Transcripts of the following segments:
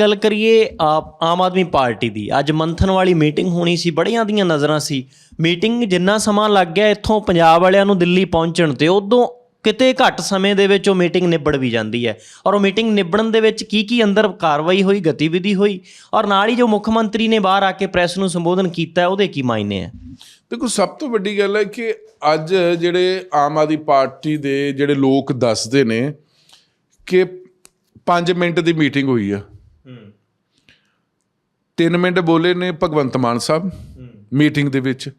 ਗੱਲ ਕਰੀਏ, ਆਪ- ਆਮ ਆਦਮੀ ਪਾਰਟੀ ਦੀ, ਅੱਜ ਮੰਥਨ ਵਾਲੀ ਮੀਟਿੰਗ ਹੋਣੀ ਸੀ, ਬੜੀਆਂ ਦੀਆਂ ਨਜ਼ਰਾਂ ਸੀ। ਮੀਟਿੰਗ ਜਿੰਨਾ ਸਮਾਂ ਲੱਗ ਗਿਆ ਇੱਥੋਂ ਪੰਜਾਬ ਵਾਲਿਆਂ ਨੂੰ ਦਿੱਲੀ ਪਹੁੰਚਣ ਤੇ, ਉਦੋਂ ਕਿਤੇ ਘੱਟ ਸਮੇਂ ਦੇ ਵਿੱਚ ਉਹ ਮੀਟਿੰਗ ਨਿਬੜ ਵੀ ਜਾਂਦੀ ਹੈ। ਔਰ ਉਹ ਮੀਟਿੰਗ ਨਿਬੜਨ ਦੇ ਵਿੱਚ ਕੀ ਕੀ ਅੰਦਰ ਕਾਰਵਾਈ ਹੋਈ, ਗਤੀਵਿਧੀ ਹੋਈ, ਔਰ ਨਾਲ ਹੀ ਜੋ ਮੁੱਖ ਮੰਤਰੀ ਨੇ ਬਾਹਰ ਆ ਕੇ ਪ੍ਰੈਸ ਨੂੰ ਸੰਬੋਧਨ ਕੀਤਾ, ਉਹਦੇ ਕੀ ਮਾਇਨੇ ਹੈ? ਦੇਖੋ, ਸਭ ਤੋਂ ਵੱਡੀ ਗੱਲ ਹੈ ਕਿ ਅੱਜ ਜਿਹੜੇ ਆਮ ਆਦਮੀ ਪਾਰਟੀ ਦੇ ਜਿਹੜੇ ਲੋਕ ਦੱਸਦੇ ਨੇ ਕਿ 5 ਮਿੰਟ ਦੀ ਮੀਟਿੰਗ ਹੋਈ ਆ। 3 ਮਿੰਟ ਬੋਲੇ ਨੇ ਭਗਵੰਤ ਮਾਨ ਸਾਹਿਬ ਮੀਟਿੰਗ ਦੇ ਵਿੱਚ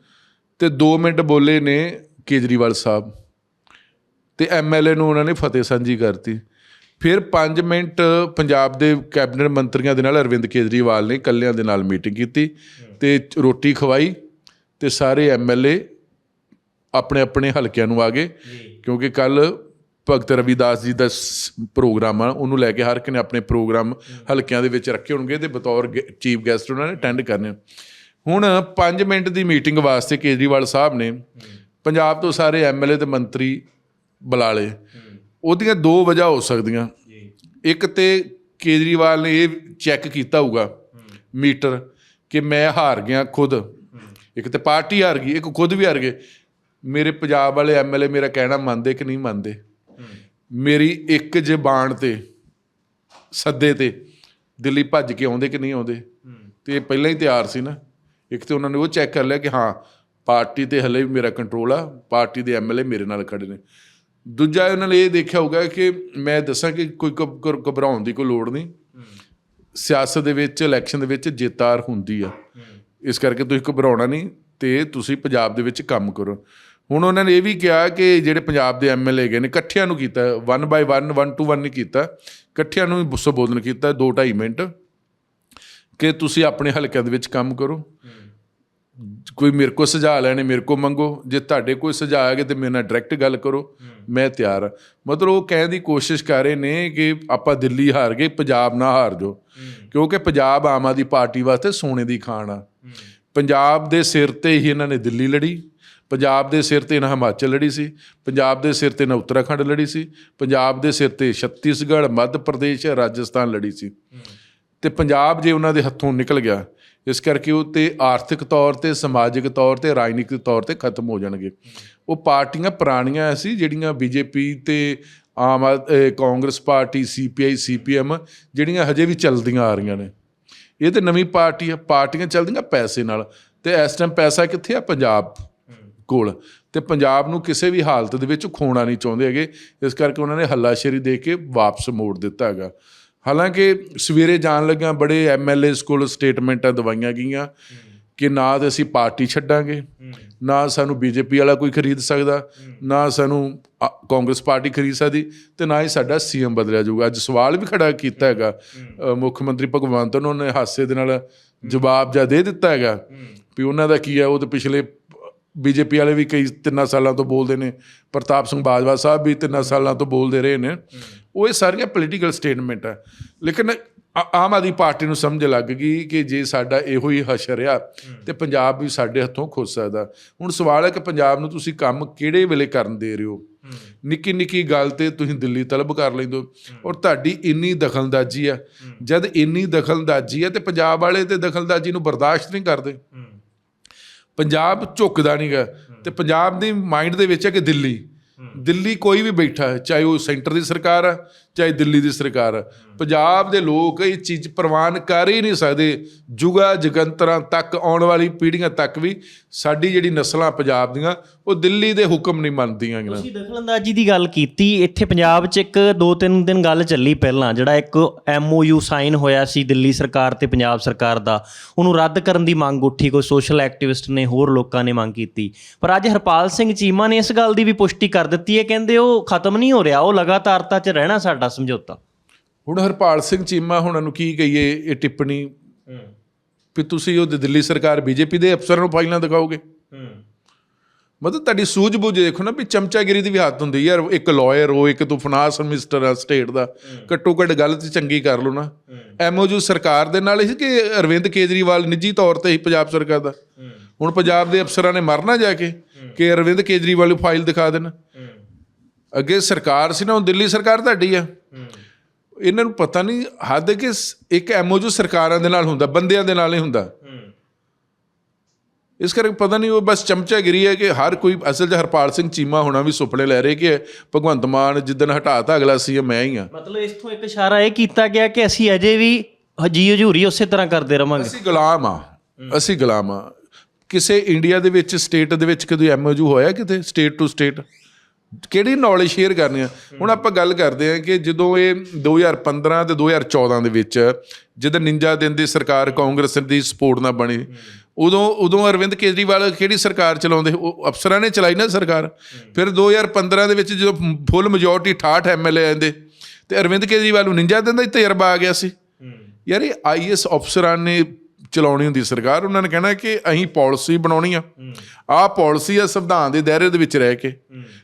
ਤੇ 2 ਮਿੰਟ ਬੋਲੇ ਨੇ ਕੇਜਰੀਵਾਲ ਸਾਹਿਬ। ਤੇ ਐਮਐਲਏ ਨੂੰ ਉਹਨਾਂ ਨੇ ਫਤਿਹ ਸਾਂਝੀ ਕਰਤੀ। ਫਿਰ 5 ਮਿੰਟ ਪੰਜਾਬ ਦੇ ਕੈਬਨਿਟ ਮੰਤਰੀਆਂ ਦੇ ਨਾਲ ਅਰਵਿੰਦ ਕੇਜਰੀਵਾਲ ਨੇ ਕੱਲਿਆਂ ਦੇ ਨਾਲ ਮੀਟਿੰਗ ਕੀਤੀ ਤੇ ਰੋਟੀ ਖਵਾਈ ਤੇ ਸਾਰੇ ਐਮਐਲਏ ਆਪਣੇ ਆਪਣੇ ਹਲਕਿਆਂ ਨੂੰ ਆ ਗਏ ਕਿਉਂਕਿ ਕੱਲ ਭਗਤ ਰਵਿਦਾਸ ਜੀ ਦਾ ਪ੍ਰੋਗਰਾਮ ਆ ਉਹਨੂੰ ਲੈ ਕੇ ਹਰ ਇੱਕ ਨੇ ਆਪਣੇ ਪ੍ਰੋਗਰਾਮ ਹਲਕਿਆਂ ਦੇ ਵਿੱਚ ਰੱਖੇ ਹੋਣਗੇ ਤੇ ਬਤੌਰ ਚੀਫ ਗੈਸਟ ਉਹਨਾਂ ਨੇ ਅਟੈਂਡ ਕਰਨੇ ਹੁਣ 5 ਮਿੰਟ ਦੀ ਮੀਟਿੰਗ ਵਾਸਤੇ ਕੇਜਰੀਵਾਲ ਸਾਹਿਬ ਨੇ ਪੰਜਾਬ ਤੋਂ ਸਾਰੇ ਐਮਐਲਏ ਤੇ ਮੰਤਰੀ ਬੁਲਾ ਲਏ ਉਹਦੀਆਂ ਦੋ ਵਜ੍ਹਾ ਹੋ ਸਕਦੀਆਂ। ਇੱਕ ਤੇ ਕੇਜਰੀਵਾਲ ਨੇ ਇਹ ਚੈੱਕ ਕੀਤਾ ਹੋਊਗਾ ਮੀਟਰ ਕਿ ਮੈਂ ਹਾਰ ਗਿਆ ਖੁਦ। ਇੱਕ ਤੇ ਪਾਰਟੀ ਹਾਰ ਗਈ ਇੱਕ ਖੁਦ ਵੀ ਹਾਰ ਗਏ। ਮੇਰੇ ਪੰਜਾਬ ਵਾਲੇ ਐਮਐਲਏ ਮੇਰਾ ਕਹਿਣਾ ਮੰਨਦੇ ਕਿ ਨਹੀਂ ਮੰਨਦੇ? ਮੇਰੀ ਇੱਕ ਜ਼ਬਾਨ ਤੇ ਸੱਦੇ ਤੇ ਦਿੱਲੀ ਭੱਜ ਕੇ ਆਉਂਦੇ ਕਿ ਨਹੀਂ ਆਉਂਦੇ? ਤੇ ਇਹ ਪਹਿਲਾਂ ਹੀ ਤਿਆਰ ਸੀ ਨਾ। ਇੱਕ ਤੇ ਉਹਨਾਂ ਨੇ ਉਹ ਚੈੱਕ ਕਰ ਲਿਆ ਕਿ ਹਾਂ ਪਾਰਟੀ ਤੇ ਹਲੇ ਵੀ ਮੇਰਾ ਕੰਟਰੋਲ ਆ ਪਾਰਟੀ ਦੇ ਐਮਐਲਏ ਮੇਰੇ ਨਾਲ ਖੜੇ ਨੇ। ਦੂਜਾ ਉਹਨਾਂ ਨੇ ਇਹ ਦੇਖਿਆ ਹੋਊਗਾ ਕਿ ਮੈਂ ਦੱਸਾਂ ਕਿ ਕੋਈ ਘਬ- ਘਬ- ਘਬਰਾਉਣ ਦੀ ਕੋਈ ਲੋੜ ਨਹੀਂ। ਸਿਆਸਤ ਦੇ ਵਿੱਚ ਇਲੈਕਸ਼ਨ ਦੇ ਵਿੱਚ ਜਿੱਤ ਹਾਰ ਹੁੰਦੀ ਆ। ਇਸ ਕਰਕੇ ਤੁਸੀਂ ਘਬਰਾਉਣਾ ਨਹੀਂ ਤੇ ਤੁਸੀਂ ਪੰਜਾਬ ਦੇ ਵਿੱਚ ਕੰਮ ਕਰੋ। ਹੁਣ ਉਹਨਾਂ ਨੇ ਇਹ ਵੀ ਕਿਹਾ ਕਿ ਜਿਹੜੇ ਪੰਜਾਬ ਦੇ ਐਮਐਲਏ ਗਏ ਨੇ ਇਕੱਠਿਆਂ ਨੂੰ ਕੀਤਾ 1 ਬਾਈ 1 1 ਟੂ 1 ਨਹੀਂ ਕੀਤਾ ਇਕੱਠਿਆਂ ਨੂੰ ਸੰਬੋਧਨ ਕੀਤਾ 2 2.5 ਮਿੰਟ ਕਿ ਤੁਸੀਂ ਆਪਣੇ ਹਲਕਿਆਂ ਦੇ ਵਿੱਚ ਕੰਮ ਕਰੋ। ਕੋਈ ਮੇਰੇ ਕੋ ਸੁਝਾਅ ਲੈਣੇ ਮੇਰੇ ਕੋ ਮੰਗੋ ਜੇ ਤੁਹਾਡੇ ਕੋਈ ਸੁਝਾਅ ਹੈਗੇ ਤੇ ਮੇਰੇ ਨਾਲ ਡਾਇਰੈਕਟ ਗੱਲ ਕਰੋ ਮੈਂ ਤਿਆਰ ਹਾਂ। ਮਤਲਬ ਉਹ ਕਹਿਣ ਦੀ ਕੋਸ਼ਿਸ਼ ਕਰ ਰਹੇ ਨੇ ਕਿ ਆਪਾਂ ਦਿੱਲੀ ਹਾਰ ਗਏ ਪੰਜਾਬ ਨਾ ਹਾਰ ਜੋ ਕਿਉਂਕਿ ਪੰਜਾਬ ਆਮ ਆਦਮੀ ਪਾਰਟੀ ਵਾਸਤੇ ਸੋਨੇ ਦੀ ਖਾਣ ਆ। ਪੰਜਾਬ ਦੇ ਸਿਰ ਤੇ ਹੀ ਇਹਨਾਂ ਨੇ ਦਿੱਲੀ ਲੜੀ। ਪੰਜਾਬ ਦੇ ਸਿਰ ਤੇ ਨਾ ਹਿਮਾਚਲ ਲੜੀ ਸੀ, ਪੰਜਾਬ ਦੇ ਸਿਰ ਤੇ ਨਾ ਉੱਤਰਾਖੰਡ ਲੜੀ ਸੀ, ਪੰਜਾਬ ਦੇ ਸਿਰ ਤੇ ਛੱਤੀਸਗੜ੍ਹ, ਮੱਧ ਪ੍ਰਦੇਸ਼, ਰਾਜਸਥਾਨ ਲੜੀ ਸੀ। ਤੇ ਪੰਜਾਬ ਜੇ ਉਹਨਾਂ ਦੇ ਹੱਥੋਂ ਨਿਕਲ ਗਿਆ, ਇਸ ਕਰਕੇ ਉਹ ਤੇ ਆਰਥਿਕ ਤੌਰ ਤੇ, ਸਮਾਜਿਕ ਤੌਰ ਤੇ, ਰਾਜਨੀਤਿਕ ਤੌਰ ਤੇ ਖਤਮ ਹੋ ਜਾਣਗੇ। ਉਹ ਪਾਰਟੀਆਂ ਪੁਰਾਣੀਆਂ ਸੀ ਜਿਹੜੀਆਂ ਬੀਜੇਪੀ ਤੇ ਆਮ ਆਦ- ਕਾਂਗਰਸ ਪਾਰਟੀ ਸੀਪੀਆਈ ਸੀਪੀਐਮ ਜਿਹੜੀਆਂ ਹਜੇ ਵੀ ਚੱਲਦੀਆਂ ਆ ਰਹੀਆਂ ਨੇ। ਇਹ ਤੇ ਨਵੀਂ ਪਾਰਟੀ ਆ, ਪਾਰਟੀਆਂ ਚੱਲਦੀਆਂ ਪੈਸੇ ਨਾਲ। ਤੇ ਇਸ ਟਾਈਮ ਪੈਸਾ ਕਿੱਥੇ ਆ? ਪੰਜਾਬ। ਕੋਲ। ਤੇ ਪੰਜਾਬ ਨੂੰ ਕਿਸੇ ਵੀ ਹਾਲਤ ਦੇ ਵਿੱਚ ਖੋਣਾ ਨਹੀਂ ਚਾਹੁੰਦੇ ਹੈਗੇ। ਇਸ ਕਰਕੇ ਉਹਨਾਂ ਨੇ ਹੱਲਾਸ਼ੇਰੀ ਦੇ ਕੇ ਵਾਪਸ ਮੋੜ ਦਿੱਤਾ ਹੈਗਾ। ਹਾਲਾਂਕਿ ਸਵੇਰੇ ਜਾਣ ਲੱਗਿਆਂ ਬੜੇ ਐਮਐਲਏਸ ਕੋਲ ਸਟੇਟਮੈਂਟਾਂ ਦਵਾਈਆਂ ਗਈਆਂ ਕਿ ਨਾ ਤੇ ਅਸੀਂ ਪਾਰਟੀ ਛੱਡਾਂਗੇ। ਨਾ ਸਾਨੂੰ ਬੀਜੇਪੀ ਵਾਲਾ ਕੋਈ ਖਰੀਦ ਸਕਦਾ। ਨਾ ਸਾਨੂੰ ਕਾਂਗਰਸ ਪਾਰਟੀ ਖਰੀਦ ਸਕਦੀ ਤੇ ਨਾ ਹੀ ਸਾਡਾ ਸੀਐਮ ਬਦਲਿਆ ਜਾਊਗਾ। ਅੱਜ ਸਵਾਲ ਵੀ ਖੜਾ ਕੀਤਾ ਹੈਗਾ। ਮੁੱਖ ਮੰਤਰੀ ਭਗਵੰਤ ਉਹਨਾਂ ਨੇ ਹਾਸੇ ਦੇ ਨਾਲ ਜਵਾਬ ਜਾ ਦੇ ਦਿੱਤਾ ਹੈਗਾ ਵੀ ਉਹਨਾਂ ਦਾ ਕੀ ਹੈ? ਉਹ ਤੇ ਪਿਛਲੇ ਬੀਜੇਪੀ ਵਾਲੇ ਵੀ ਕਈ ਤਿੰਨਾਂ ਸਾਲਾਂ ਤੋਂ ਬੋਲਦੇ ਨੇ, ਪ੍ਰਤਾਪ ਸਿੰਘ ਬਾਜਵਾ ਸਾਹਿਬ ਵੀ ਤਿੰਨਾਂ ਸਾਲਾਂ ਤੋਂ ਬੋਲਦੇ ਰਹੇ ਨੇ। ਉਹ ਇਹ ਸਾਰੀਆਂ ਪੋਲੀਟੀਕਲ ਸਟੇਟਮੈਂਟ ਆ। ਲੇਕਿਨ ਆ- ਆਮ ਆਦਮੀ ਪਾਰਟੀ ਨੂੰ ਸਮਝ ਲੱਗ ਗਈ ਕਿ ਜੇ ਸਾਡਾ ਇਹੋ ਹੀ ਹਸ਼ਰ ਆ, ਤੇ ਪੰਜਾਬ ਵੀ ਸਾਡੇ ਹੱਥੋਂ ਖੁੱਸ ਸਕਦਾ। ਹੁਣ ਸਵਾਲ ਹੈ ਕਿ ਪੰਜਾਬ ਨੂੰ ਤੁਸੀਂ ਕੰਮ ਕਿਹੜੇ ਵੇਲੇ ਕਰਨ ਦੇ ਰਹੇ ਹੋ? ਨਿੱਕੀ ਨਿੱਕੀ ਗੱਲ ਤੇ ਤੁਸੀਂ ਦਿੱਲੀ ਤਲਬ ਕਰ ਲੈਂਦੇ ਹੋ। ਔਰ ਤੁਹਾਡੀ ਇੰਨੀ ਦਖਲਅੰਦਾਜ਼ੀ ਆ। ਜਦ ਇੰਨੀ ਦਖਲਅੰਦਾਜ਼ੀ ਆ ਤੇ ਪੰਜਾਬ ਵਾਲੇ ਤੇ ਦਖਲਅੰਦਾਜ਼ੀ ਨੂੰ ਬਰਦਾਸ਼ਤ ਨਹੀਂ ਕਰਦੇ। ਪੰਜਾਬ ਝੁਕਦਾ ਨਹੀਂਗਾ ਤੇ ਪੰਜਾਬ ਦੀ ਮਾਈਂਡ ਦੇ ਵਿੱਚ ਹੈ ਕਿ ਦਿੱਲੀ। ਦਿੱਲੀ ਕੋਈ ਵੀ ਬੈਠਾ ਹੈ ਚਾਹੇ ਉਹ ਸੈਂਟਰ ਦੀ ਸਰਕਾਰ ਆ ਚਾਹੇ ਦਿੱਲੀ ਦੀ ਸਰਕਾਰ ਪੰਜਾਬ ਦੇ ਲੋਕ ਇਹ ਚੀਜ਼ ਪ੍ਰਵਾਨ ਕਰ ਹੀ ਨਹੀਂ ਸਕਦੇ। ਜੁਗਾ ਜਗੰਤਰਾਂ ਤੱਕ ਆਉਣ ਵਾਲੀ ਪੀੜ੍ਹੀਆਂ ਤੱਕ ਵੀ ਸਾਡੀ ਜਿਹੜੀ ਨਸਲਾਂ ਪੰਜਾਬ ਦੀਆਂ, ਉਹ ਦਿੱਲੀ ਦੇ ਹੁਕਮ ਨਹੀਂ ਮੰਨਦੀਆਂ ਗੀਆਂ। ਤੁਸੀਂ ਦਖਲਅੰਦਾਜ਼ੀ ਦੀ ਗੱਲ ਕੀਤੀ, ਇੱਥੇ ਪੰਜਾਬ 'ਚ ਇੱਕ ਦੋ ਤਿੰਨ ਦਿਨ ਗੱਲ ਚੱਲੀ ਪਹਿਲਾਂ, ਜਿਹੜਾ ਇੱਕ ਐਮਓਯੂ ਸਾਈਨ ਹੋਇਆ ਸੀ ਦਿੱਲੀ ਸਰਕਾਰ ਤੇ ਪੰਜਾਬ ਸਰਕਾਰ ਦਾ। ਉਹਨੂੰ ਰੱਦ ਕਰਨ ਦੀ ਮੰਗ ਉੱਠੀ, ਕੋਈ ਸੋਸ਼ਲ ਐਕਟਿਵਿਸਟ ਨੇ, ਹੋਰ ਲੋਕਾਂ ਨੇ ਮੰਗ ਕੀਤੀ। ਪਰ ਅੱਜ ਹਰਪਾਲ ਸਿੰਘ ਚੀਮਾ ਨੇ ਇਸ ਗੱਲ ਦੀ ਵੀ ਪੁਸ਼ਟੀ ਕਰ ਦਿੱਤੀ ਹੈ, ਕਹਿੰਦੇ ਉਹ ਖਤਮ ਨਹੀਂ ਹੋ ਰਿਹਾ, ਉਹ ਲਗਾਤਾਰਤਾ 'ਚ ਰਹਿਣਾ ਸਾਡਾ ਸਮਝੌਤਾ। ਹੁਣ ਹਰਪਾਲ ਸਿੰਘ ਚੀਮਾ ਹੁਣਾਂ ਨੂੰ ਕੀ ਕਹੀਏ ਇਹ ਟਿੱਪਣੀ? ਵੀ ਤੁਸੀਂ ਉਹ ਦਿੱਲੀ ਸਰਕਾਰ ਬੀਜੇਪੀ ਦੇ ਅਫਸਰਾਂ ਨੂੰ ਫਾਈਲਾਂ ਦਿਖਾਓਗੇ? ਮਤਲਬ ਤੁਹਾਡੀ ਸੂਝ-ਬੂਝ ਦੇਖੋ ਨਾ ਵੀ ਚਮਚਾਗਿਰੀ ਦੀ ਵੀ ਹੱਦ ਹੁੰਦੀ ਯਾਰ ਇੱਕ ਲਾਇਰ ਹੋ ਇੱਕ ਤੂੰ ਫਾਈਨਾਂਸ ਮਿਨਿਸਟਰ ਆ ਸਟੇਟ ਦਾ ਘੱਟੋ ਘੱਟ ਗੱਲ ਤੇ ਚੰਗੀ ਕਰ ਲਓ ਨਾ। ਐਮਓਯੂ ਸਰਕਾਰ ਦੇ ਨਾਲ ਹੀ ਸੀ ਕਿ ਅਰਵਿੰਦ ਕੇਜਰੀਵਾਲ ਨਿੱਜੀ ਤੌਰ ਤੇ ਹੀ ਪੰਜਾਬ ਸਰਕਾਰ ਦਾ? ਹੁਣ ਪੰਜਾਬ ਦੇ ਅਫਸਰਾਂ ਨੇ ਮਰਨਾ ਜਾ ਕੇ ਕਿ ਅਰਵਿੰਦ ਕੇਜਰੀਵਾਲ ਨੂੰ ਫਾਈਲ ਦਿਖਾ ਦੇਣ। ਅੱਗੇ ਸਰਕਾਰ ਸੀ ਨਾ ਹੁਣ ਦਿੱਲੀ ਸਰਕਾਰ ਤੁਹਾਡੀ ਆ। ਇਹਨਾਂ ਨੂੰ ਪਤਾ ਨਹੀਂ ਹੱਦ ਕਿ ਇੱਕ ਐਮਓਯੂ ਸਰਕਾਰਾਂ ਦੇ ਨਾਲ ਹੁੰਦਾ ਬੰਦਿਆਂ ਦੇ ਨਾਲ ਨਹੀਂ ਹੁੰਦਾ। ਇਸ ਕਰਕੇ ਪਤਾ ਨਹੀਂ ਉਹ ਬਸ ਚਮਚਾਗਿਰੀ ਹੈ ਕਿ ਹਰ ਕੋਈ ਅਸਲ 'ਚ ਹਰਪਾਲ ਸਿੰਘ ਚੀਮਾ ਹੋਣਾ ਵੀ ਸੁਪਨੇ ਲੈ ਰਹੇ ਕਿ ਭਗਵੰਤ ਮਾਨ ਜਿੱਦਣ ਹਟਾਤਾ ਅਗਲਾ ਸੀ ਮੈਂ ਹੀ ਆ। ਮਤਲਬ ਇਸ ਤੋਂ ਇੱਕ ਇਸ਼ਾਰਾ ਇਹ ਕੀਤਾ ਗਿਆ ਕਿ ਅਸੀਂ ਅਜੇ ਵੀ ਹਜੀ ਹਜੂਰੀ ਉਸੇ ਤਰ੍ਹਾਂ ਕਰਦੇ ਰਵਾਂਗੇ। ਅਸੀਂ ਗੁਲਾਮ ਆ। ਅਸੀਂ ਗੁਲਾਮ ਆ। ਕਿਸੇ ਇੰਡੀਆ ਦੇ ਵਿੱਚ ਸਟੇਟ ਦੇ ਵਿੱਚ ਕਦੇ ਐਮਓਯੂ ਹੋਇਆ ਕਿਤੇ? State to state? ਕਿਹੜੀ ਨੌਲੇਜ ਸ਼ੇਅਰ ਕਰਨੀ ਆ? ਹੁਣ ਆਪਾਂ ਗੱਲ ਕਰਦੇ ਆ ਕਿ ਜਦੋਂ ਇਹ 2015 ਤੇ 2014 ਦੇ ਵਿੱਚ ਜਦੋਂ ਨਿੰਜਾ ਦਿਨ ਦੀ ਸਰਕਾਰ ਕਾਂਗਰਸ ਦੀ ਸਪੋਰਟ ਨਾਲ ਬਣੀ ਉਦੋਂ ਉਦੋਂ ਅਰਵਿੰਦ ਕੇਜਰੀਵਾਲ ਕਿਹੜੀ ਸਰਕਾਰ ਚਲਾਉਂਦੇ? ਉਹ ਅਫਸਰਾਂ ਨੇ ਚਲਾਈ ਨਾ ਸਰਕਾਰ। ਫਿਰ 2015 ਦੇ ਵਿੱਚ ਜਦੋਂ ਫੁੱਲ ਮੈਜੋਰਟੀ 68 ਐਮਐਲਏ ਆਂਦੇ ਤੇ ਅਰਵਿੰਦ ਕੇਜਰੀਵਾਲ ਨੂੰ ਨਿੰਜਾ ਦਿਨ ਦਾ ਤਜਰਬਾ ਆ ਗਿਆ ਸੀ। ਯਾਰ ਇਹ ਆਈਐਸ ਅਫਸਰਾਂ ਨੇ ਚਲਾਉਣੀ ਹੁੰਦੀ ਸਰਕਾਰ ਉਹਨਾਂ ਨੇ ਕਹਿਣਾ ਕਿ ਅਸੀਂ ਪਾਲਿਸੀ ਬਣਾਉਣੀ ਆ। ਆਹ ਪਾਲਿਸੀ ਆ ਸੰਵਿਧਾਨ ਦੇ ਦਾਇਰੇ ਦੇ ਵਿੱਚ ਰਹਿ ਕੇ।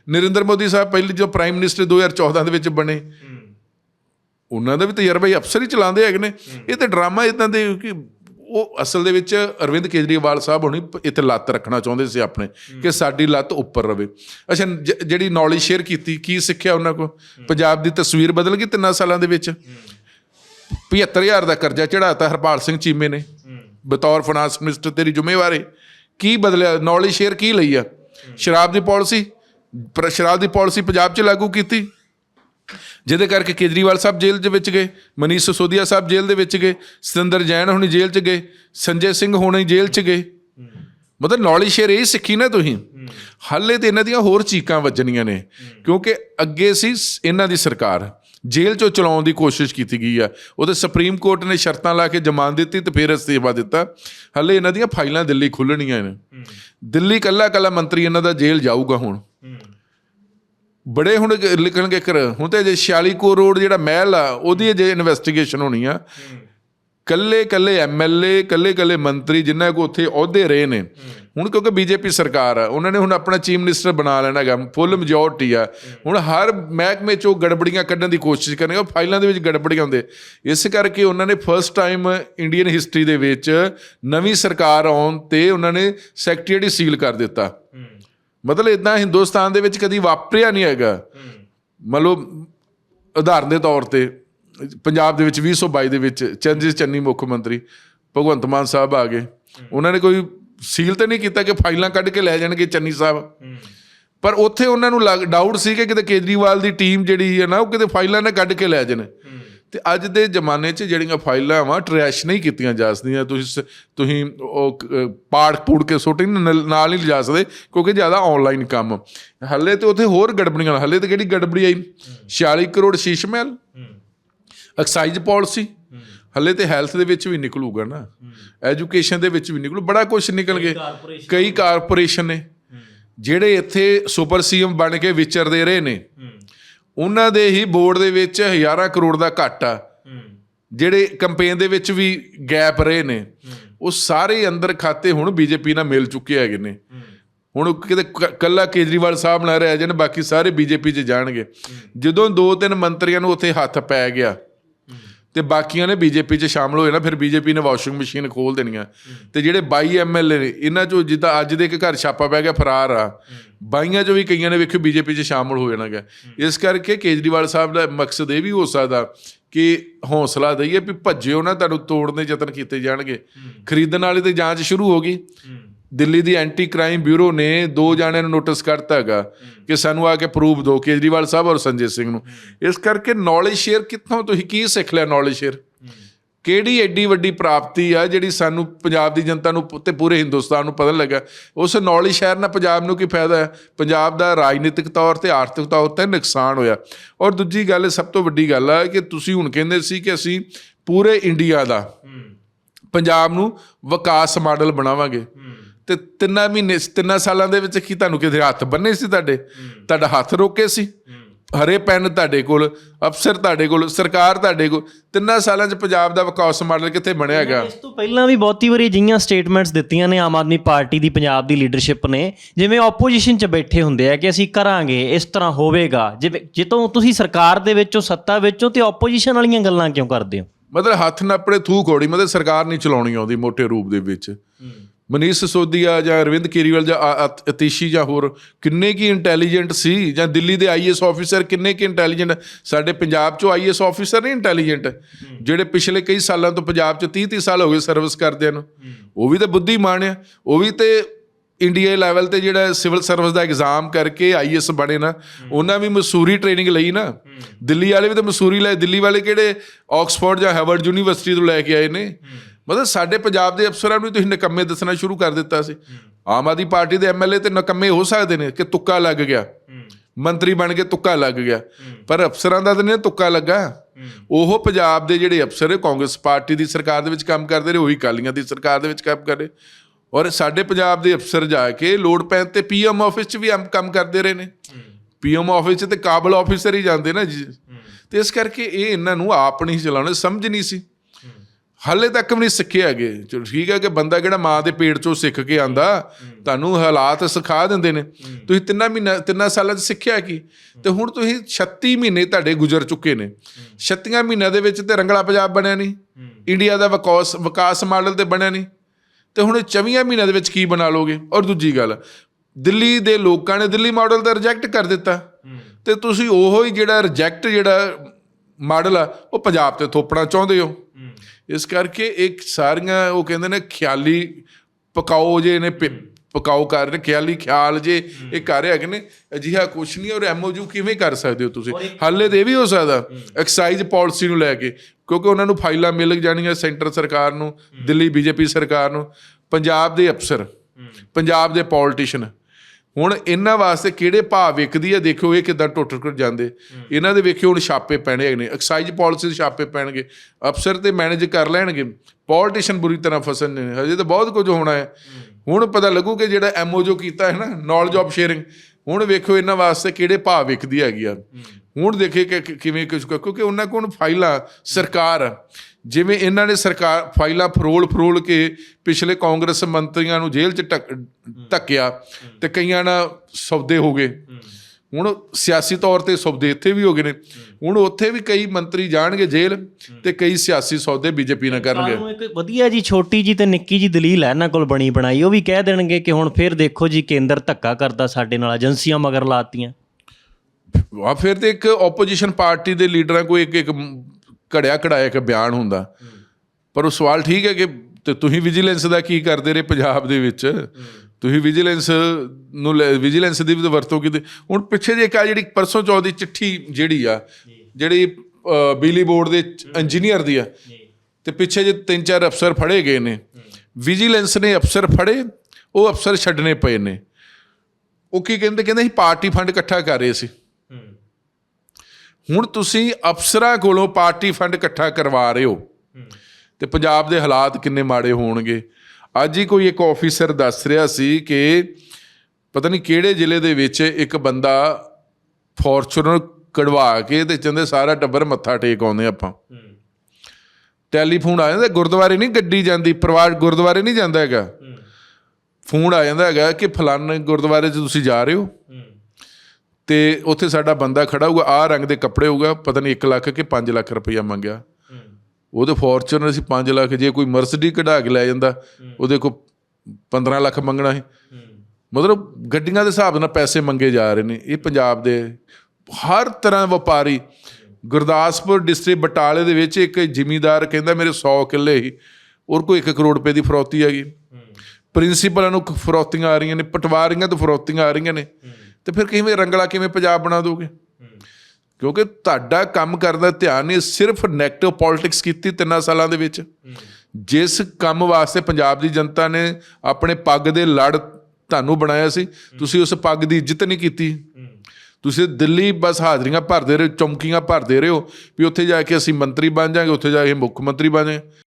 ਨਰਿੰਦਰ ਮੋਦੀ ਸਾਹਿਬ ਪਹਿਲੇ ਜੋ ਪ੍ਰਾਈਮ ਮਿਨਿਸਟਰ 2014 ਦੇ ਵਿੱਚ ਬਣੇ। ਉਹਨਾਂ ਦਾ ਵੀ ਤਜਰਬਾ ਹੀ ਅਫਸਰ ਹੀ ਚਲਾਉਂਦੇ ਹੈਗੇ ਨੇ। ਇਹ ਤੇ ਡਰਾਮਾ ਇਦਾਂ ਦੇ ਕਿ ਉਹ ਅਸਲ ਦੇ ਵਿੱਚ ਅਰਵਿੰਦ ਕੇਜਰੀਵਾਲ ਸਾਹਿਬ ਹੁਣੀ ਇੱਥੇ ਲੱਤ ਰੱਖਣਾ ਚਾਹੁੰਦੇ ਸੀ ਆਪਣੇ ਕਿ ਸਾਡੀ ਲੱਤ ਉੱਪਰ ਰਵੇ। ਅੱਛਾ, ਜ- ਜਿਹੜੀ ਨੌਲੇਜ ਸ਼ੇਅਰ ਕੀਤੀ, ਕੀ ਸਿੱਖਿਆ ਉਹਨਾਂ ਕੋ ਪੰਜਾਬ ਦੀ ਤਸਵੀਰ ਬਦਲ ਗਈ ਤਿੰਨਾਂ ਸਾਲਾਂ ਦੇ ਵਿੱਚ। 75000 ਦਾ ਕਰਜ਼ਾ ਚੜਾਤਾ ਹਰਪਾਲ ਸਿੰਘ ਚੀਮੇ ਨੇ। ਬਤੌਰ ਫਾਈਨਾਂਸ ਮਿਨਿਸਟਰ ਤੇਰੀ ਜ਼ਿੰਮੇਵਾਰੀ। ਕੀ ਬਦਲਿਆ? ਨੌਲੇਜ ਸ਼ੇਅਰ ਕੀ ਲਈ ਆ? ਸ਼ਰਾਬ ਦੀ ਪਾਲਿਸੀ? ਪਰ ਸ਼ਰਾਬ ਦੀ ਪਾਲਿਸੀ ਪੰਜਾਬ 'ਚ ਲਾਗੂ ਕੀਤੀ। ਜਿਹਦੇ ਕਰਕੇ ਕੇਜਰੀਵਾਲ ਸਾਹਿਬ ਜੇਲ੍ਹ ਦੇ ਵਿੱਚ ਗਏ, ਮਨੀਸ਼ ਸਿਸੋਦੀਆ ਸਾਹਿਬ ਜੇਲ੍ਹ ਦੇ ਵਿੱਚ ਗਏ, ਸਤਿੰਦਰ ਜੈਨ ਹੁਣੀ ਜੇਲ੍ਹ 'ਚ ਗਏ, ਸੰਜੇ ਸਿੰਘ ਹੁਣੀ ਜੇਲ੍ਹ 'ਚ ਗਏ। ਮਤਲਬ ਨੌਲੇਜ ਸ਼ੇਅਰ ਇਹ ਸਿੱਖੀ ਨਾ ਤੁਸੀਂ। ਹਾਲੇ ਤੇ ਇਹਨਾਂ ਦੀਆਂ ਹੋਰ ਚੀਕਾਂ ਵੱਜਣੀਆਂ ਨੇ, ਕਿਉਂਕਿ ਅੱਗੇ ਸੀ ਸ- ਇਹਨਾਂ ਦੀ ਸਰਕਾਰ। ਜੇਲ੍ਹ ਚੋਂ ਚਲਾਉਣ ਦੀ ਕੋਸ਼ਿਸ਼ ਕੀਤੀ ਗਈ ਆ ਉਹਦੇ ਸੁਪਰੀਮ ਕੋਰਟ ਨੇ ਸ਼ਰਤਾਂ ਲਾ ਕੇ ਜ਼ਮਾਨਤ ਦਿੱਤੀ ਤੇ ਫਿਰ ਅਸਤੀਫਾ ਦਿੱਤਾ। ਹਾਲੇ ਇਹਨਾਂ ਦੀਆਂ ਫਾਈਲਾਂ ਦਿੱਲੀ ਖੁੱਲਣੀਆਂ ਨੇ। ਦਿੱਲੀ ਕੱਲਾ ਕੱਲਾ ਮੰਤਰੀ ਇਹਨਾਂ ਦਾ ਜੇਲ੍ਹ ਜਾਊਗਾ ਹੁਣ। ਬੜੇ ਹੁਣ ਲਿਖਣਗੇ ਕਰ ਹੁਣ ਤੇ ਜੇ 46 ਕਰੋੜ ਜਿਹੜਾ ਮਹਿਲ ਆ ਉਹਦੀ ਜੇ ਇਨਵੈਸਟੀਗੇਸ਼ਨ ਹੋਣੀ ਆ। ਕੱਲੇ ਕੱਲੇ ਐਮਐਲਏ ਕੱਲੇ ਕੱਲੇ ਮੰਤਰੀ ਜਿਨ੍ਹਾਂ ਕੋ ਉੱਥੇ ਅਹੁਦੇ ਰਹੇ ਨੇ। ਹੁਣ ਕਿਉਂਕਿ ਬੀਜੇਪੀ ਸਰਕਾਰ ਆ ਉਹਨਾਂ ਨੇ ਹੁਣ ਆਪਣਾ ਚੀਫ ਮਿਨਿਸਟਰ ਬਣਾ ਲੈਣਾ ਹੈਗਾ ਫੁੱਲ ਮੈਜੋਰਟੀ ਆ। ਹੁਣ ਹਰ ਮਹਿਕਮੇ ਚੋਂ ਗੜਬੜੀਆਂ ਕੱਢਣ ਦੀ ਕੋਸ਼ਿਸ਼ ਕਰਨਗੇ ਉਹ ਫਾਈਲਾਂ ਦੇ ਵਿੱਚ ਗੜਬੜੀਆਂ ਹੁੰਦੇ। ਇਸ ਕਰਕੇ ਉਹਨਾਂ ਨੇ ਫਰਸਟ ਟਾਈਮ ਇੰਡੀਅਨ ਹਿਸਟਰੀ ਦੇ ਵਿੱਚ ਨਵੀਂ ਸਰਕਾਰ ਆਉਣ ਤੇ ਉਹਨਾਂ ਨੇ ਸੈਕਟਰੀਏਟ ਸੀਲ ਕਰ ਦਿੱਤਾ। ਮਤਲਬ ਇਦਾਂ ਹਿੰਦੁਸਤਾਨ ਦੇ ਵਿੱਚ ਕਦੀ ਵਾਪਰਿਆ ਨਹੀਂ ਹੈਗਾ। ਮਤਲਬ ਉਦਾਹਰਨ ਦੇ ਤੌਰ ਤੇ ਪੰਜਾਬ ਦੇ ਵਿੱਚ 2022 ਦੇ ਵਿੱਚ ਚੰਜਿਸ ਚੰਨੀ ਮੁੱਖ ਮੰਤਰੀ ਭਗਵੰਤ ਮਾਨ ਸਾਹਿਬ ਆ ਗਏ। ਉਹਨਾਂ ਨੇ ਕੋਈ ਸੀਲ ਤੇ ਨਹੀਂ ਕੀਤਾ ਕਿ ਫਾਈਲਾਂ ਕੱਢ ਕੇ ਲੈ ਜਾਣਗੇ ਚੰਨੀ ਸਾਹਿਬ? ਪਰ ਉੱਥੇ ਉਹਨਾਂ ਨੂੰ ਡਾਊਟ ਸੀ ਕਿ ਕਿਤੇ ਕੇਜਰੀਵਾਲ ਦੀ ਟੀਮ ਜਿਹੜੀ ਹੈ ਨਾ, ਉਹ ਕਿਤੇ ਫਾਈਲਾਂ ਨਾ ਕੱਢ ਕੇ ਲੈ ਜਾਣ। ਤੇ ਅੱਜ ਦੇ ਜ਼ਮਾਨੇ 'ਚ ਜਿਹੜੀਆਂ ਫਾਈਲਾਂ ਵਾ ਟਰੈਸ਼ ਨਹੀਂ ਕੀਤੀਆਂ ਜਾ ਸਕਦੀਆਂ। ਤੁਸੀਂ ਤੁਸੀਂ ਉਹ ਪਾੜ ਪੂੜ ਕੇ ਸੁੱਟੀ ਨਾਲ ਨਹੀਂ ਲਿਜਾ ਸਕਦੇ, ਕਿਉਂਕਿ ਜ਼ਿਆਦਾ ਆਨਲਾਈਨ ਕੰਮ। ਹੱਲੇ ਤੇ ਉੱਥੇ ਹੋਰ ਗੜਬੜੀਆਂ, ਹੱਲੇ ਤੇ ਕਿਹੜੀ ਗੜਬੜੀ ਆਈ? 46 ਕਰੋੜ ਸ਼ੀਸ਼ ਮਹਿਲ ਐਕਸਾਈਜ਼ ਪਾਲਿਸੀ ਹੱਲੇ ਤੇ ਹੈਲਥ ਦੇ ਵਿੱਚ ਵੀ ਨਿਕਲੂਗਾ ਨਾ। ਐਜੂਕੇਸ਼ਨ ਦੇ ਵਿੱਚ ਵੀ ਨਿਕਲੂ। ਬੜਾ ਕੁਝ ਨਿਕਲ ਗਏ ਕਈ ਕਾਰਪੋਰੇਸ਼ਨ ਨੇ। ਜਿਹੜੇ ਇੱਥੇ ਸੁਪਰ ਸੀਐਮ ਬਣ ਕੇ ਵਿਚਰਦੇ ਰਹੇ ਨੇ ਉਹਨਾਂ ਦੇ ਹੀ ਬੋਰਡ ਦੇ ਵਿੱਚ ਹਜ਼ਾਰਾਂ ਕਰੋੜ ਦਾ ਘਾਟਾ। ਜਿਹੜੇ ਕੰਪੇਨ ਦੇ ਵਿੱਚ ਵੀ ਗੈਪ ਰਹੇ ਨੇ ਉਹ ਸਾਰੇ ਅੰਦਰ ਖਾਤੇ ਹੁਣ ਬੀਜੇਪੀ ਨਾਲ ਮਿਲ ਚੁੱਕੇ ਹੈਗੇ ਨੇ। ਹੁਣ ਕਿਤੇ ਕੱਲਾ ਕੇਜਰੀਵਾਲ ਸਾਹਿਬ ਨਾਲ ਰਹਿ ਜਾਣ ਬਾਕੀ ਸਾਰੇ ਬੀਜੇਪੀ 'ਚ ਜਾਣਗੇ। ਜਦੋਂ ਦੋ ਤਿੰਨ ਮੰਤਰੀਆਂ ਨੂੰ ਉੱਥੇ ਹੱਥ ਪੈ ਗਿਆ ਤੇ ਬਾਕੀਆਂ ਨੇ ਬੀਜੇਪੀ 'ਚ ਸ਼ਾਮਲ ਹੋਏ ਨਾ, ਫਿਰ ਬੀਜੇਪੀ ਨੇ ਵਾਸ਼ਿੰਗ ਮਸ਼ੀਨ ਖੋਲ ਦੇਣੀਆਂ ਤੇ ਜਿਹੜੇ 22 ਐਮਐਲਏ ਨੇ, ਇਹਨਾਂ 'ਚੋਂ ਜਿੱਦਾਂ ਅੱਜ ਦੇ ਇੱਕ ਘਰ ਛਾਪਾ ਪੈ ਗਿਆ, ਫਰਾਰ ਆ। ਬਾਈਆਂ 'ਚੋਂ ਵੀ ਕਈਆਂ ਨੇ ਵੇਖਿਓ ਬੀਜੇਪੀ 'ਚ ਸ਼ਾਮਲ ਹੋ ਜਾਣਾ ਜਾਣਾਗਾ ਇਸ ਕਰਕੇ ਕੇਜਰੀਵਾਲ ਸਾਹਿਬ ਦਾ ਮਕਸਦ ਇਹ ਵੀ ਹੋ ਸਕਦਾ ਕਿ ਹੌਸਲਾ ਦਈਏ ਵੀ ਭੱਜਿਓ ਨਾ, ਤੁਹਾਨੂੰ ਤੋੜਨ ਦੇ ਯਤਨ ਕੀਤੇ ਜਾਣਗੇ। ਖਰੀਦਣ ਵਾਲੇ ਤੇ ਜਾਂਚ ਸ਼ੁਰੂ ਹੋ ਗਈ। ਦਿੱਲੀ ਦੀ ਐਂਟੀ ਕ੍ਰਾਈਮ ਬਿਊਰੋ ਨੇ ਦੋ ਜਾਣਿਆਂ ਨੂੰ ਨੋਟਿਸ ਕਰਤਾ ਹੈਗਾ ਕਿ ਸਾਨੂੰ ਆ ਕੇ ਪ੍ਰੂਫ ਦਿਓ ਕੇਜਰੀਵਾਲ ਸਾਹਿਬ ਔਰ ਸੰਜੇ ਸਿੰਘ ਨੂੰ। ਇਸ ਕਰਕੇ ਨੌਲੇਜ ਸ਼ੇਅਰ ਕਿੱਥੋਂ ਤੁਸੀਂ ਕੀ ਸਿੱਖ ਲਿਆ ਨੌਲੇਜ ਸ਼ੇਅਰ ਕਿਹੜੀ ਐਡੀ ਵੱਡੀ ਪ੍ਰਾਪਤੀ ਆ ਜਿਹੜੀ ਸਾਨੂੰ ਪੰਜਾਬ ਦੀ ਜਨਤਾ ਨੂੰ ਤੇ ਪੂਰੇ ਹਿੰਦੁਸਤਾਨ ਨੂੰ ਪਤਾ ਲੱਗਾ? ਉਸ ਨੌਲੇਜ ਸ਼ੇਅਰ ਨਾਲ ਪੰਜਾਬ ਨੂੰ ਕੀ ਫਾਇਦਾ ਹੈ? ਪੰਜਾਬ ਦਾ ਰਾਜਨੀਤਿਕ ਤੌਰ ਤੇ ਆਰਥਿਕ ਤੌਰ ਤੇ ਨੁਕਸਾਨ ਹੋਇਆ। ਔਰ ਦੂਜੀ ਗੱਲ ਸਭ ਤੋਂ ਵੱਡੀ ਗੱਲ ਆ ਕਿ ਤੁਸੀਂ ਹੁਣ ਕਹਿੰਦੇ ਸੀ ਕਿ ਅਸੀਂ ਪੂਰੇ ਇੰਡੀਆ ਦਾ ਪੰਜਾਬ ਨੂੰ ਵਿਕਾਸ ਮਾਡਲ ਬਣਾਵਾਂਗੇ। ਤੇ ਤਿੰਨਾਂ ਮਹੀਨੇ ਤਿੰਨਾਂ ਸਾਲਾਂ ਦੇ ਵਿੱਚ ਕੀ ਤੁਹਾਨੂੰ ਕਿਤੇ ਹੱਥ ਬੰਨੇ ਸੀ ਤੁਹਾਡੇ? ਤੁਹਾਡਾ ਹੱਥ ਰੋਕੇ ਸੀ? ਹਰੇ ਪੈਨ ਤੁਹਾਡੇ ਕੋਲ ਅਫਸਰ ਤੁਹਾਡੇ ਕੋਲ ਸਰਕਾਰ ਤੁਹਾਡੇ ਕੋਲ ਤਿੰਨਾਂ ਸਾਲਾਂ 'ਚ ਪੰਜਾਬ ਦਾ ਵਿਕਾਸ ਮਾਡਲ ਕਿੱਥੇ ਬਣਿਆ ਹੈਗਾ? ਇਸ ਤੋਂ ਪਹਿਲਾਂ ਵੀ ਬਹੁਤੀ ਵਾਰੀ ਜਿਹੀਆਂ ਸਟੇਟਮੈਂਟਸ ਦਿੱਤੀਆਂ ਨੇ ਆਮ ਆਦਮੀ ਪਾਰਟੀ ਦੀ ਪੰਜਾਬ ਦੀ ਲੀਡਰਸ਼ਿਪ ਨੇ। ਜਿਵੇਂ ਆਪੋਜੀਸ਼ਨ 'ਚ ਬੈਠੇ ਹੁੰਦੇ ਆ ਕਿ ਅਸੀਂ ਕਰਾਂਗੇ ਇਸ ਤਰ੍ਹਾਂ ਹੋਵੇਗਾ। ਜਿਵੇਂ ਜਦੋਂ ਤੁਸੀਂ ਸਰਕਾਰ ਦੇ ਵਿੱਚੋਂ ਸੱਤਾ ਵਿੱਚੋਂ ਤੇ ਆਪੋਜੀਸ਼ਨ ਵਾਲੀਆਂ ਗੱਲਾਂ ਕਿਉਂ ਕਰਦੇ ਹੋ? ਮਤਲਬ ਹੱਥ ਨਾਲ ਆਪਣੇ ਥੂ ਖੋੜੀ ਮਤਲਬ ਸਰਕਾਰ ਨਹੀਂ ਚਲਾਉਣੀ ਆਉਂਦੀ ਮੋٹے ਰੂਪ ਦੇ ਵਿੱਚ। ਮਨੀਸ਼ ਸਿਸੋਦੀਆ ਜਾਂ ਅਰਵਿੰਦ ਕੇਜਰੀਵਾਲ ਜਾਂ ਅਤੀਸ਼ੀ ਜਾਂ ਹੋਰ, ਕਿੰਨੇ ਕੀ ਇੰਟੈਲੀਜੈਂਟ ਸੀ? ਜਾਂ ਦਿੱਲੀ ਦੇ ਆਈਐਸ ਆਫੀਸਰ ਕਿੰਨੇ ਕੀ ਇੰਟੈਲੀਜੈਂਟ ਸਾਡੇ ਪੰਜਾਬ 'ਚੋਂ ਆਈਐਸ ਆਫੀਸਰ ਨਹੀਂ ਇੰਟੈਲੀਜੈਂਟ ਜਿਹੜੇ ਪਿਛਲੇ ਕਈ ਸਾਲਾਂ ਤੋਂ ਪੰਜਾਬ 'ਚ 30 30 ਸਾਲ ਹੋ ਗਏ ਸਰਵਿਸ ਕਰਦਿਆਂ ਨੂੰ। ਉਹ ਵੀ ਤਾਂ ਬੁੱਧੀਮਾਨ ਆ। ਉਹ ਵੀ ਤੇ ਇੰਡੀਆ ਲੈਵਲ ਤੇ ਜਿਹੜਾ ਸਿਵਲ ਸਰਵਿਸ ਦਾ ਐਗਜ਼ਾਮ ਕਰਕੇ ਆਈਐਸ ਬਣੇ ਨਾ, ਉਹਨਾਂ ਵੀ ਮਸੂਰੀ ਟ੍ਰੇਨਿੰਗ ਲਈ ਨਾ। ਦਿੱਲੀ ਵਾਲੇ ਵੀ ਤਾਂ ਮਸੂਰੀ ਲੈ ਦਿੱਲੀ ਵਾਲੇ ਕਿਹੜੇ ਆਕਸਫੋਰਡ ਜਾਂ ਹਾਰਵਰਡ ਯੂਨੀਵਰਸਿਟੀ ਤੋਂ ਲੈ ਕੇ ਆਏ ਨੇ। ਮਤਲਬ ਸਾਡੇ ਪੰਜਾਬ ਦੇ ਅਫਸਰਾਂ ਨੂੰ ਤੁਸੀਂ ਨਿਕੰਮੇ ਦੱਸਣਾ ਸ਼ੁਰੂ ਕਰ ਦਿੱਤਾ ਸੀ। ਆਮ ਆਦਮੀ ਪਾਰਟੀ ਦੇ ਐਮਐਲਏ ਤੇ ਨਿਕੰਮੇ ਹੋ ਸਕਦੇ ਨੇ ਕਿ ਤੁੱਕਾ ਲੱਗ ਗਿਆ। ਮੰਤਰੀ ਬਣ ਕੇ ਤੁੱਕਾ ਲੱਗ ਗਿਆ। ਪਰ ਅਫਸਰਾਂ ਦਾ ਤਾਂ ਨਹੀਂ ਤੁੱਕਾ ਲੱਗਾ। ਉਹ ਪੰਜਾਬ ਦੇ ਜਿਹੜੇ ਅਫਸਰ ਕਾਂਗਰਸ ਪਾਰਟੀ ਦੀ ਸਰਕਾਰ ਦੇ ਵਿੱਚ ਕੰਮ ਕਰਦੇ ਰਹੇ, ਉਹੀ ਕਾਲੀਆਂ ਦੀ ਸਰਕਾਰ ਦੇ ਵਿੱਚ ਕੰਮ ਕਰ ਰਹੇ। ਔਰ ਸਾਡੇ ਪੰਜਾਬ ਦੇ ਅਫਸਰ ਜਾ ਕੇ ਲੋਡ ਪੈਣ ਤੇ ਪੀਐਮ ਆਫਿਸ 'ਚ ਵੀ ਕੰਮ ਕਰਦੇ ਰਹੇ ਨੇ। ਪੀਐਮ ਆਫਿਸ 'ਚ ਤੇ ਕਾਬਲ ਆਫਿਸਰ ਹੀ ਜਾਂਦੇ ਨਾ ਜੀ। ਤੇ ਇਸ ਕਰਕੇ ਇਹ ਇਹਨਾਂ ਨੂੰ ਆਪ ਨਹੀਂ ਚਲਾਉਣਾ, ਸਮਝ ਨਹੀਂ ਸੀ। ਹਾਲੇ ਤੱਕ ਵੀ ਨਹੀਂ ਸਿੱਖੇ ਹੈਗੇ। ਚਲੋ ਠੀਕ ਹੈ ਕਿ ਬੰਦਾ ਕਿਹੜਾ ਮਾਂ ਦੇ ਪੇਟ ਚੋਂ ਸਿੱਖ ਕੇ ਆਂਦਾ ਤੁਹਾਨੂੰ ਹਾਲਾਤ ਸਿਖਾ ਦਿੰਦੇ ਨੇ। ਤੁਸੀਂ ਤਿੰਨਾਂ ਮਹੀਨਾ ਤਿੰਨਾਂ ਸਾਲਾਂ 'ਚ ਸਿੱਖਿਆ ਕੀ? ਤੇ ਹੁਣ ਤੁਸੀਂ 36 ਮਹੀਨੇ ਤੁਹਾਡੇ ਗੁਜ਼ਰ ਚੁੱਕੇ ਨੇ। 36 ਮਹੀਨਿਆਂ ਦੇ ਵਿੱਚ ਤੇ ਰੰਗਲਾ ਪੰਜਾਬ ਬਣਿਆ ਨਹੀਂ। ਇੰਡੀਆ ਦਾ ਵਿਕਾਸ ਵਿਕਾਸ ਮਾਡਲ ਤੇ ਬਣਿਆ ਨਹੀਂ। ਤੇ ਹੁਣ 24 ਮਹੀਨਿਆਂ ਦੇ ਵਿੱਚ ਕੀ ਬਣਾ ਲੋਗੇ? ਔਰ ਦੂਜੀ ਗੱਲ ਦਿੱਲੀ ਦੇ ਲੋਕਾਂ ਨੇ ਦਿੱਲੀ ਮਾਡਲ ਦਾ ਰਿਜੈਕਟ ਕਰ ਦਿੱਤਾ। ਤੇ ਤੁਸੀਂ ਉਹੋ ਹੀ ਜਿਹੜਾ ਰਿਜੈਕਟ ਜਿਹੜਾ ਮਾਡਲ ਆ ਉਹ ਪੰਜਾਬ ਤੇ ਥੋਪਣਾ ਚਾਹੁੰਦੇ ਹੋ? ਇਸ ਕਰਕੇ ਇੱਕ ਸਾਰੀਆਂ ਉਹ ਕਹਿੰਦੇ ਨੇ ਖਿਆਲੀ ਪਕਾਓ ਜੇ ਨੇ ਪਕਾਓ ਕਰ ਰਹੇ ਖਿਆਲੀ ਖਿਆਲ ਜੇ ਇਹ ਕਰ ਰਹੇ ਹੈਗੇ ਨੇ ਅਜਿਹਾ ਕੁਛ ਨਹੀਂ ਔਰ ਐਮਓਯੂ ਕਿਵੇਂ ਕਰ ਸਕਦੇ ਹੋ ਤੁਸੀਂ? ਹਾਲੇ ਤੇ ਇਹ ਵੀ ਹੋ ਸਕਦਾ ਐਕਸਾਈਜ਼ ਪਾਲਿਸੀ ਨੂੰ ਲੈ ਕੇ ਕਿਉਂਕਿ ਉਹਨਾਂ ਨੂੰ ਫਾਈਲਾਂ ਮਿਲ ਜਾਣੀਆਂ ਸੈਂਟਰ ਸਰਕਾਰ ਨੂੰ ਦਿੱਲੀ ਬੀਜੇਪੀ ਸਰਕਾਰ ਨੂੰ ਪੰਜਾਬ ਦੇ ਅਫਸਰ ਪੰਜਾਬ ਦੇ ਪੋਲੀਟੀਸ਼ੀਅਨ ਹੁਣ ਇਹਨਾਂ ਵਾਸਤੇ ਕਿਹੜੇ ਭਾਅ ਵਿਕਦੀ ਆ ਦੇਖੋ ਇਹ ਕਿਦਾਂ ਟੁੱਟ ਟੁੱਟ ਜਾਂਦੇ। ਇਹਨਾਂ ਦੇ ਵੇਖਿਓ ਹੁਣ ਛਾਪੇ ਪੈਣੇ ਹੈਗੇ ਨੇ ਐਕਸਾਈਜ਼ ਪਾਲਿਸੀ ਦੇ ਛਾਪੇ ਪੈਣਗੇ ਅਫਸਰ ਤੇ ਮੈਨੇਜ ਕਰ ਲੈਣਗੇ ਪੋਲੀਟੀਸ਼ੀਅਨ ਬੁਰੀ ਤਰ੍ਹਾਂ ਫਸਣ ਨੇ ਹਜੇ ਤਾਂ ਬਹੁਤ ਕੁਝ ਹੋਣਾ ਹੈ। ਹੁਣ ਪਤਾ ਲੱਗੂ ਕਿ ਜਿਹੜਾ ਐਮਓਜੋ ਕੀਤਾ ਹੈ ਨਾ ਨੌਲੇਜ ਆਫ ਸ਼ੇਅਰਿੰਗ ਹੁਣ ਵੇਖੋ ਇਹਨਾਂ ਵਾਸਤੇ ਕਿਹੜੇ ਭਾਅ ਵਿਕਦੀ ਹੈਗੀ ਆ। ਹੁਣ ਦੇਖੇ ਕਿ ਕਿਵੇਂ ਕੁਝ ਕਿਉਂਕਿ ਉਹਨਾਂ ਕੋਲ ਫਾਈਲਾਂ ਸਰਕਾਰ ਜਿਵੇਂ ਇਹਨਾਂ ਨੇ ਸਰਕਾਰ ਫਾਈਲਾਂ ਫਰੋਲ ਫਰੋਲ ਕੇ ਪਿਛਲੇ ਕਾਂਗਰਸ ਮੰਤਰੀਆਂ ਨੂੰ ਜੇਲ੍ਹ 'ਚ ਟੱਕ- ਧੱਕਿਆ ਤੇ ਕਈਆਂ ਨਾਲ ਸੌਦੇ ਹੋ ਗਏ। ਹੁਣ ਸਿਆਸੀ ਤੌਰ ਤੇ ਸੌਦੇ ਇੱਥੇ ਵੀ ਹੋ ਗਏ ਨੇ। ਹੁਣ ਉੱਥੇ ਵੀ ਕਈ ਮੰਤਰੀ ਜਾਣਗੇ ਜੇਲ੍ਹ ਤੇ ਕਈ ਸਿਆਸੀ ਸੌਦੇ ਬੀਜੇਪੀ ਨਾਲ ਕਰਨਗੇ। ਸਾਨੂੰ ਇੱਕ ਵਧੀਆ ਜੀ ਛੋਟੀ ਜੀ ਤੇ ਨਿੱਕੀ ਜੀ ਦਲੀਲ ਹੈ ਇਹਨਾਂ ਕੋਲ ਬਣੀ ਬਣਾਈ। ਉਹ ਵੀ ਕਹਿ ਦੇਣਗੇ ਕਿ ਹੁਣ ਫਿਰ ਦੇਖੋ ਜੀ ਕੇਂਦਰ ਧੱਕਾ ਕਰਦਾ ਸਾਡੇ ਨਾਲ ਏਜੰਸੀਆਂ ਮਗਰ ਲਾਤੀਆਂ। ਆ ਫਿਰ ਤੇ ਇੱਕ ਆਪੋਜੀਸ਼ਨ ਪਾਰਟੀ ਦੇ ਲੀਡਰਾਂ ਕੋਈ ਇੱਕ ਇੱਕ ਘੜਿਆ ਘੜਾਇਆ ਇੱਕ ਬਿਆਨ ਹੁੰਦਾ। ਪਰ ਉਹ ਸਵਾਲ ਠੀਕ ਹੈ ਕਿ ਤੇ ਤੁਸੀਂ ਵਿਜੀਲੈਂਸ ਦਾ ਕੀ ਕਰਦੇ ਰਹੇ ਪੰਜਾਬ ਦੇ ਵਿੱਚ? ਤੁਸੀਂ ਵਿਜੀਲੈਂਸ ਨੂੰ ਵਿਜੀਲੈਂਸ ਦੀ ਵੀ ਵਰਤੋਂ ਕੀਤੀ। ਹੁਣ ਪਿੱਛੇ ਜੇ ਕਾ ਜਿਹੜੀ ਪਰਸੋਂ ਚੌਥ ਦੀ ਚਿੱਠੀ ਜਿਹੜੀ ਆ ਜਿਹੜੀ ਬਿਜਲੀ ਬੋਰਡ ਦੇ ਇੰਜੀਨੀਅਰ ਦੀ ਆ। ਤੇ ਪਿੱਛੇ ਜੇ ਤਿੰਨ ਚਾਰ ਅਫਸਰ ਫੜੇ ਗਏ ਨੇ। ਵਿਜੀਲੈਂਸ ਨੇ ਅਫਸਰ ਫੜੇ ਉਹ ਅਫਸਰ ਛੱਡਨੇ ਪਏ ਨੇ। ਉਹ ਕੀ ਕਹਿੰਦੇ? ਕਹਿੰਦੇ ਅਸੀਂ ਪਾਰਟੀ ਫੰਡ ਇਕੱਠਾ ਕਰ ਰਹੇ ਸੀ। ਹੁਣ ਤੁਸੀਂ ਅਫਸਰਾਂ ਕੋਲੋਂ ਪਾਰਟੀ ਫੰਡ ਇਕੱਠਾ ਕਰਵਾ ਰਹੇ ਹੋ। ਤੇ ਪੰਜਾਬ ਦੇ ਹਾਲਾਤ ਕਿੰਨੇ ਮਾੜੇ ਹੋਣਗੇ? ਅੱਜ ਹੀ ਕੋਈ ਇੱਕ ਆਫੀਸਰ ਦੱਸ ਰਿਹਾ ਸੀ ਕਿ ਪਤਾ ਨਹੀਂ ਕਿਹੜੇ ਜ਼ਿਲ੍ਹੇ ਦੇ ਵਿੱਚ ਇੱਕ ਬੰਦਾ ਫੋਰਚੂਨਰ ਕਢਵਾ ਕੇ ਤੇ ਚੰਦੇ ਸਾਰਾ ਟੱਬਰ ਮੱਥਾ ਟੇਕ ਆਉਂਦੇ ਆਪਾਂ। ਟੈਲੀਫੋਨ ਆ ਜਾਂਦਾ ਗੁਰਦੁਆਰੇ ਨਹੀਂ ਗੱਡੀ ਜਾਂਦੀ ਪਰਿਵਾਰ ਗੁਰਦੁਆਰੇ ਨਹੀਂ ਜਾਂਦਾ ਹੈਗਾ। ਫੋਨ ਆ ਜਾਂਦਾ ਹੈਗਾ ਕਿ ਫਲਾਣੇ ਗੁਰਦੁਆਰੇ 'ਚ ਤੁਸੀਂ ਜਾ ਰਹੇ ਹੋ। ਤੇ ਉੱਥੇ ਸਾਡਾ ਬੰਦਾ ਖੜਾ ਹੋਊਗਾ ਆਹ ਰੰਗ ਦੇ ਕੱਪੜੇ ਹੋਊਗਾ ਪਤਾ ਨਹੀਂ 1 ਲੱਖ ਕਿ 5 ਲੱਖ ਰੁਪਈਆ ਮੰਗਿਆ। ਉਹਦੇ ਫੋਰਚੂਨਰ ਸੀ 5 ਲੱਖ, ਜੇ ਕੋਈ ਮਰਸਡੀ ਕਢਾ ਕੇ ਲੈ ਜਾਂਦਾ ਉਹਦੇ ਕੋ 15 ਲੱਖ ਮੰਗਣਾ ਹੈ ਮਤਲਬ ਗੱਡੀਆਂ ਦੇ ਹਿਸਾਬ ਨਾਲ ਪੈਸੇ ਮੰਗੇ ਜਾ ਰਹੇ ਨੇ, ਇਹ ਪੰਜਾਬ ਦੇ ਹਰ ਤਰ੍ਹਾਂ ਵਪਾਰੀ। ਗੁਰਦਾਸਪੁਰ ਡਿਸਟ੍ਰਿਕਟ ਬਟਾਲੇ ਦੇ ਵਿੱਚ ਇੱਕ ਜ਼ਿਮੀਦਾਰ ਕਹਿੰਦਾ, ਮੇਰੇ 100 ਕਿੱਲੇ ਹੀ ਔਰ ਕੋਈ 1 ਕਰੋੜ ਰੁਪਏ ਦੀ ਫਰੌਤੀ ਹੈਗੀ। ਪ੍ਰਿੰਸੀਪਲਾਂ ਨੂੰ ਫਰੋਤੀਆਂ ਆ ਰਹੀਆਂ ਨੇ, ਪਟਵਾਰੀਆਂ ਤੋਂ ਫਰੋਤੀਆਂ ਆ ਰਹੀਆਂ ਨੇ। ਤੇ ਫਿਰ ਕਿਵੇਂ ਰੰਗਲਾ ਕਿਵੇਂ ਪੰਜਾਬ ਬਣਾ ਦੋਗੇ? ਕਿਉਂਕਿ ਤੁਹਾਡਾ ਕੰਮ ਕਰਨ ਦਾ ਧਿਆਨ ਨਹੀਂ ਸਿਰਫ ਨੈਗੇਟਿਵ ਪੋਲਿਟਿਕਸ ਕੀਤੀ ਤਿੰਨਾਂ ਸਾਲਾਂ ਦੇ ਵਿੱਚ। ਜਿਸ ਕੰਮ ਵਾਸਤੇ ਪੰਜਾਬ ਦੀ ਜਨਤਾ ਨੇ ਆਪਣੇ ਪੱਗ ਦੇ ਲੜ ਤੁਹਾਨੂੰ ਬਣਾਇਆ ਸੀ, ਤੁਸੀਂ ਉਸ ਪੱਗ ਦੀ ਇੱਜ਼ਤ ਨਹੀਂ ਕੀਤੀ। ਤੁਸੀਂ ਦਿੱਲੀ ਬਸ ਹਾਜ਼ਰੀਆਂ ਭਰਦੇ ਰਹੇ, ਚੌਂਕੀਆਂ ਭਰਦੇ ਰਹੇ ਹੋ ਵੀ ਉੱਥੇ ਜਾ ਕੇ ਅਸੀਂ ਮੰਤਰੀ ਬਣ ਜਾਾਂਗੇ, ਉੱਥੇ ਜਾ ਕੇ ਮੁੱਖ ਮੰਤਰੀ ਬਣ ਜਾਾਂਗੇ।